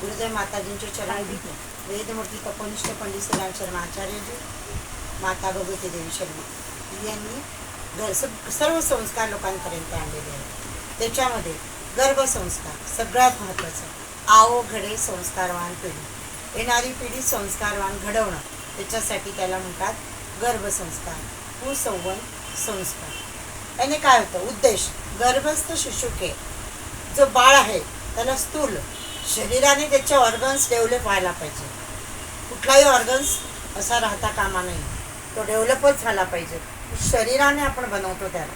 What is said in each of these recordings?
गुरुदेव माताजींचे चरण वेदमूर्ती तपोनिष्ठ पंडित श्रीराम शर्मा आचार्यजी माता भगवती देवी शर्मा. यांनी सग- सर्व संस्कार लोकांपर्यंत आणलेले आहेत. त्याच्यामध्ये गर्भसंस्कार सगळ्यात महत्त्वाचं. आओ घडे संस्कारवान पिढी. येणारी पिढी संस्कारवान घडवणं त्याच्यासाठी त्याला म्हणतात गर्भसंस्कार कुसंवन संस्कार. याने काय होतं? उद्देश गर्भस्थ शिशुके जो बाळ आहे त्याला स्थूल शरीराने त्याचे ऑर्गन्स डेव्हलप व्हायला पाहिजे. कुठलाही ऑर्गन्स असा राहता कामा नाही तो डेव्हलपच झाला पाहिजे. शरीराने आपण बनवतो त्याला.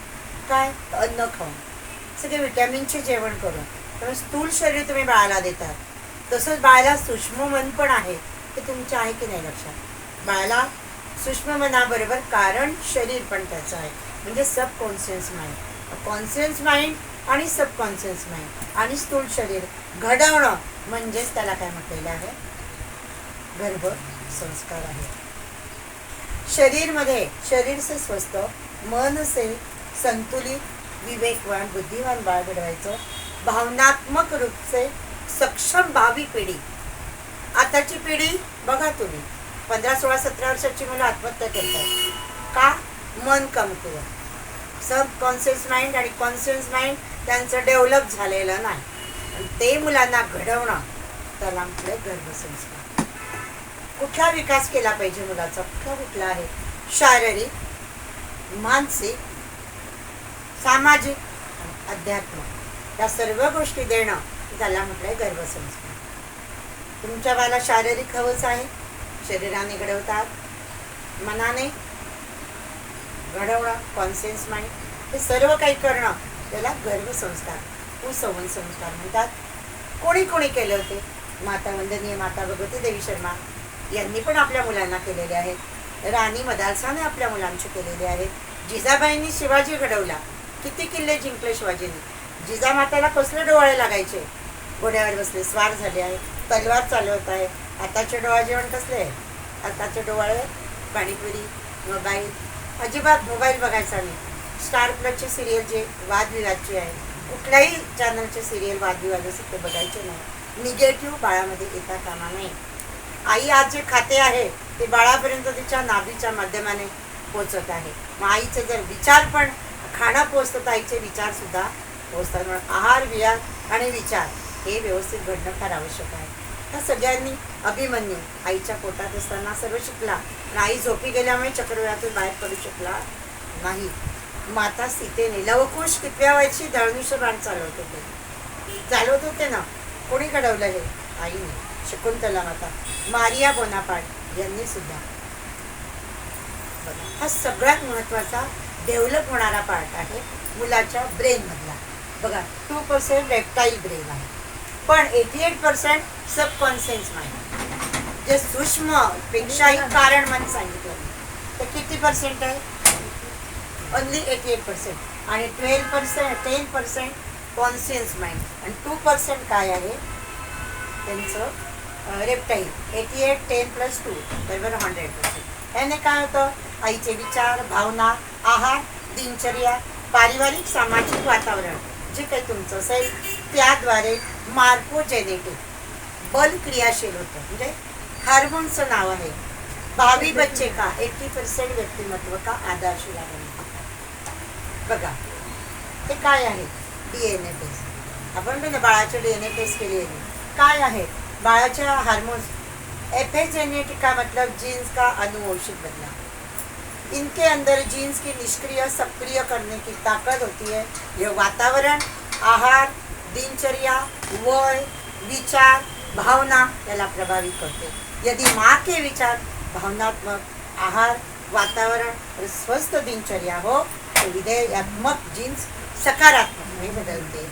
काय? अन्न खाऊन. सगळे विटॅमिनचे जेवण करून. तर स्थूल शरीर तुम्ही बाळाला देतात. तसंच बाळाला सूक्ष्म मन पण आहे ते तुमचं आहे की नाही लक्षात? बाळाला सूक्ष्म मनाबरोबर कारण शरीर पण त्याचं आहे. म्हणजे सबकॉन्शियस माइंड कॉन्शियस माइंड आणि सबकॉन्शियस माइंड आणि स्थूल शरीर घडवणं म्हणजेच त्याला काय म्हटलेलं आहे? गर्भ संस्कार आहे. शरीरमध्ये शरीर से स्वस्थ मन से संतुलित विवेकवान बुद्धिवान बाळ घडवायचं. भावनात्मक रूपचे सक्षम भावी पिढी. आताची पिढी बघा तुम्ही. पंधरा सोळा सतरा वर्षाची मुलं आत्महत्या करतात. का? मन कमकुवत. सबकॉन्शियस माइंड आणि कॉन्शियस माइंड त्यांचं डेव्हलप झालेलं नाही. ते मुलांना घडवणं त्याला म्हटलं गर्भसंस्कार कुठला विकास केला पाहिजे मुलाचा? कुठला कुठला आहे? शारीरिक मानसिक सामाजिक अध्यात्म या सर्व गोष्टी देणं त्याला म्हटलंय गर्भसंस्कार तुमच्या बाला शारीरिक हवंच आहे. शरीराने घडवतात. मनाने घडवणं कॉन्सियन्स माइंड हे सर्व काही करणं त्याला गर्भसंस्कार कुसंवन संस्कार म्हणतात. कोणी कोणी केले होते? माता वंदनीय माता भगवती देवी शर्मा यांनी पण आपल्या मुलांना केलेले आहेत. राणी मदालसाने आपल्या मुलांचे केलेले आहेत. जिजाबाईंनी शिवाजी घडवला. किती किल्ले जिंकले शिवाजीने? जिजामाताला कसले डोळे लागायचे? घोड्यावर बसले स्वार झाले आहे. तलवार चालवत आहे. आताचे डोळा जेवण कसले आहे? आताचे डोळे पाणीपुरी मोबाईल. अजिबात मोबाईल बघायचा नाही. स्टार प्लसचे सिरियल जे वादविवादचे आहे कुठल्याही चॅनलचे सिरियल वादविवाद असतात ते बघायचे नाही. निगेटिव्ह बाळामध्ये येता कामा नाही आई आज जे खाते आहे ते बाळापर्यंत तिच्या नाभीच्या माध्यमाने पोचत आहे. मग आईचे जर विचार पण खाणं पोचतं तर आईचे विचार सुद्धा पोचतात म्हणून आहार विहार आणि विचार हे व्यवस्थित घडणं फार आवश्यक आहे. तर सगळ्यांनी अभिमन्यू. आईच्या पोटात असताना सर्व शिकला. आणि आई झोपी गेल्यामुळे चक्रव्यातून बाहेर पडू शकला नाही. माता सीतेने लवकुश कितव्या वयाची दळणुष बाण चालवत होते. चालवत होते ना? कोणी घडवलं हे? आईने. शकुंतला माता. मारिया बोनापार्ट यांनी सुद्धा. हा सगळ्यात महत्त्वाचा डेव्हलप होणारा पार्ट आहे मुलाच्या ब्रेनमधला. बघा टू पर्सेंट रेप्टाईल ब्रेन आहे. पण eighty eight percent subconscious mind जे सूक्ष्म पेक्षाही कारण मन सांगितलं तर किती पर्सेंट आहे? ओनली एटी एट पर्सेंट आणि twelve percent ten percent conscious mind आणि टू पर्सेंट काय आहे? त्यांचं reptile eighty eight ten plus two बरोबर हंड्रेड पर्सेंट याने काय होतं? आईचे विचार भावना आहार दिनचर्या पारिवारिक सामाजिक वातावरण जे काही तुमचं असेल त्याद्वारे मार्कोजेनेटिक बल क्रियाशील होतं. म्हणजे हार्मोनचं नाव आहे. भावी बच्चे का? एट्टी पर्सेंट व्यक्तिमत्व का आधारशिला बनतो? बघा ते काय आहे? डी एन ए टेस्ट आपण बघा बाळाचे डी एन ए टेस्ट केली आहे. काय आहे? बाळाच्या हार्मोन्स एफेजेनेटिक का मतलब जीन्स का अनुवंशिक बदलाव इनके अंदर जीन्स की निष्क्रिय सक्रिय करने की ताकत होती है. यह वातावरण आहार दिनचर्या वय विचार भावना याला प्रभावित करते. यदि माँ के विचार भावनात्मक आहार वातावरण और स्वस्थ दिनचर्या हो विधेयात्मक जीन्स सकारात्मक में बदलते.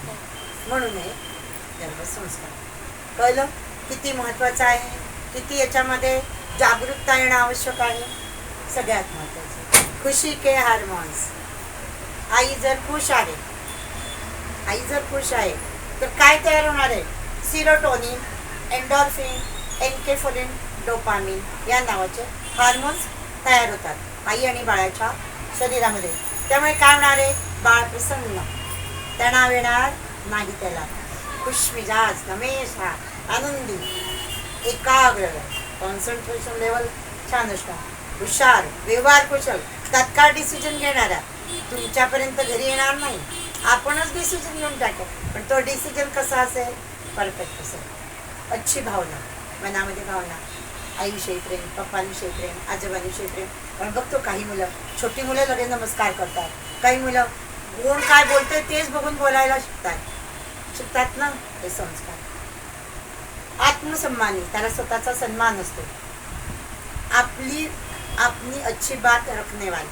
म्हणून हे कळलं? किती महत्त्वाचं आहे? किती याच्यामध्ये जागरूकता येणं आवश्यक आहे? सगळ्यात महत्त्वाचं. खुशी के हार्मोन्स. आई जर खुश आहे आई जर खुश आहे तर काय तयार होणार आहे? सिरोटोनिन एन्डॉर्फिन एन्केफोलिन डोपामिन या नावाचे हार्मोन्स तयार होतात. आई आणि बाळाच्या शरीरामध्ये. त्यामुळे काय होणार? आहे बाळ प्रसन्न. तणाव येणार नाही त्याला. खुशमिजाज हमेशा आनंदी एकाग्र. कॉन्सन्ट्रेशन लेवल छान असणार. हुशार व्यवहार कुशल तत्काळ डिसिजन घेणारा. तुमच्यापर्यंत घरी येणार नाही. आपणच डिसिजन घेऊन टाकेल. पण तो डिसिजन कसा असेल? परफेक्ट असेल. अच्छी भावना. मनामध्ये भावना. आईविषयी प्रेम पप्पांविषयी प्रेम आजोबांविषयी प्रेम. पण बघतो काही मुलं छोटी मुलं लगेच नमस्कार करतात. काही मुलं कोण काय बोलते तेच बघून बोलायला शिकतात. शिकतात ना हे संस्कार. आत्मसन्मानी त्याला स्वतःचा सन्मान असतो. आपली आपली अच्छी बात रखनेवाली.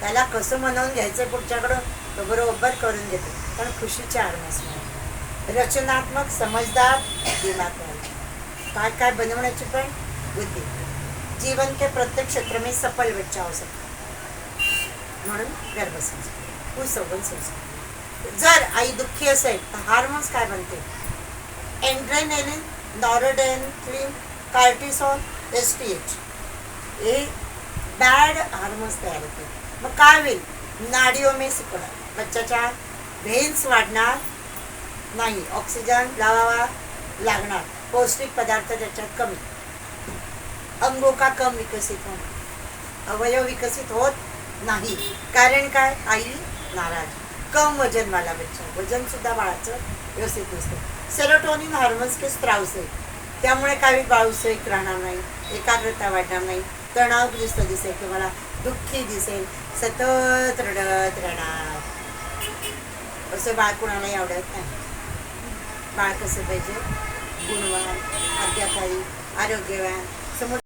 त्याला कसं म्हणवून घ्यायचं पुढच्याकडून तो बरोबर करून घेतो. पण खुशीचे आडमस रचनात्मक समजदार दिमाग काय काय बनवण्याची पण? बुद्धी. जीवन के प्रत्येक क्षेत्र में सफल बच्चा हो. सकता म्हणून गर्भसंस्कार कुसंवन संस्कार. जर आई दुःखी असेल तर हार्मोन्स काय बनते adrenaline noradrenaline cortisol S T H. हे बॅड हार्मोन्स तयार होते मग काय होईल? नाडिओमे सुकणार बच्चाच्या व्हेन्स वाढणार नाही. ऑक्सिजन लावावा लागणार. पौष्टिक पदार्थ त्याच्यात कमी. अंगो का कम विकसित होणार अवयव विकसित होत नाही. कारण काय? आई नाराज. कम वजन वाला बच्चा. वजन सुद्धा बाळाचं व्यवस्थित नसतं. सेरोटोनिन हार्मोन्स के स्त्रावस. आहे त्यामुळे काही बाळूसहित राहणार नाही. एकाग्रता वाढणार नाही. तणावग्रस्त दिसेल तुम्हाला. दुःखी दिसेल. सतत रडत राहणार. असं बाळ कुणालाही आवडत नाही. बाळ कसं पाहिजे? गुणवान आज्ञाकारी आरोग्यवान समोर